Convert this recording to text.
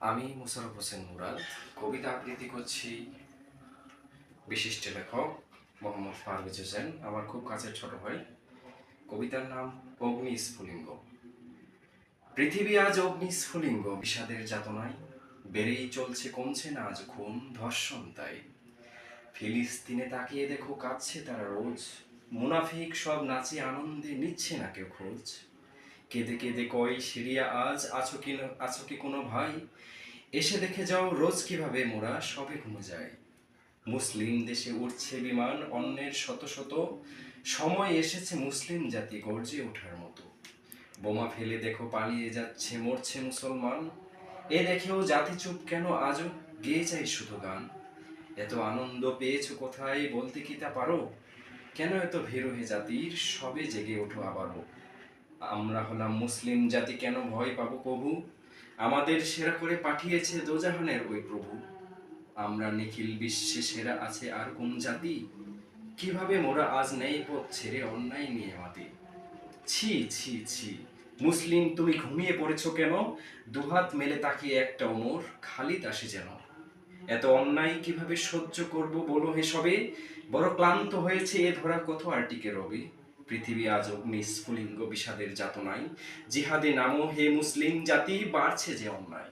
আমি মুশারফ হোসেন মুরাদ, কবিতা আবৃত্তি করছি বিশিষ্ট লেখক মোহাম্মদ পারভেজ হোসেন, আমার খুব কাছের ছোট ভাই। কবিতার নাম অগ্নি স্ফুলিঙ্গ। পৃথিবী আজ অগ্নি স্ফুলিঙ্গ, বিষাদের যাতনায়। বেড়েই চলছে, কমছে না আজ খুন, ধর্ষণ তাই। ফিলিস্তিনে তাকিয়ে দেখো, কাঁদছে তারা রোজ। মুনাফিক সব নাচে, আনন্দে নিচ্ছে না কেউ খোঁজ। কেঁদে কেঁদে কয় সিরিয়া আজ আছো কি আছো কি কোনো ভাই? এসে দেখে যাও রোজ কীভাবে মোরা সবে ঘুমে যায় মুসলিম দেশে উঠছে বিমান, অন্যের শত শত। সময় এসেছে মুসলিম জাতি গর্জে ওঠার মতো। বোমা ফেলে দেখো পালিয়ে যাচ্ছে, মরছে মুসলমান। এ দেখেও জাতি চুপ কেন আজও? গেয়ে চাই শুধু গান। এত আনন্দ পেয়েছ কোথায়? বলতে কি তা পারো? কেন এত ভীরু হে জাতির? সবে জেগে ওঠো আবারও। আমরা হলাম মুসলিম জাতি কেন ভয় পাবো কবু আমাদের সেরা করে পাঠিয়েছে দোজাহানের ওই প্রভু। আমরা নিখিল বিশ্বে সেরা আছে আর কোন জাতি? কীভাবে মোরা আজ নেই পথ ছেড়ে অন্যায় নিয়ে মাতি? ছি ছি ছি। মুসলিম, তুমি ঘুমিয়ে পড়েছো কেন? দুহাত মেলে তাকিয়ে একটা ওমর, খালিদ আসে যেন। এত অন্যায় কীভাবে সহ্য করব বলো হে সবে বড় ক্লান্ত হয়েছে এ ধরা কত আর টিকে রবে? পৃথিবী আজ অগ্নি স্ফুলিঙ্গ বিষাদের যাতনায় জিহাদে নামো হে মুসলিম জাতি বাড়ছে যে অন্যায়।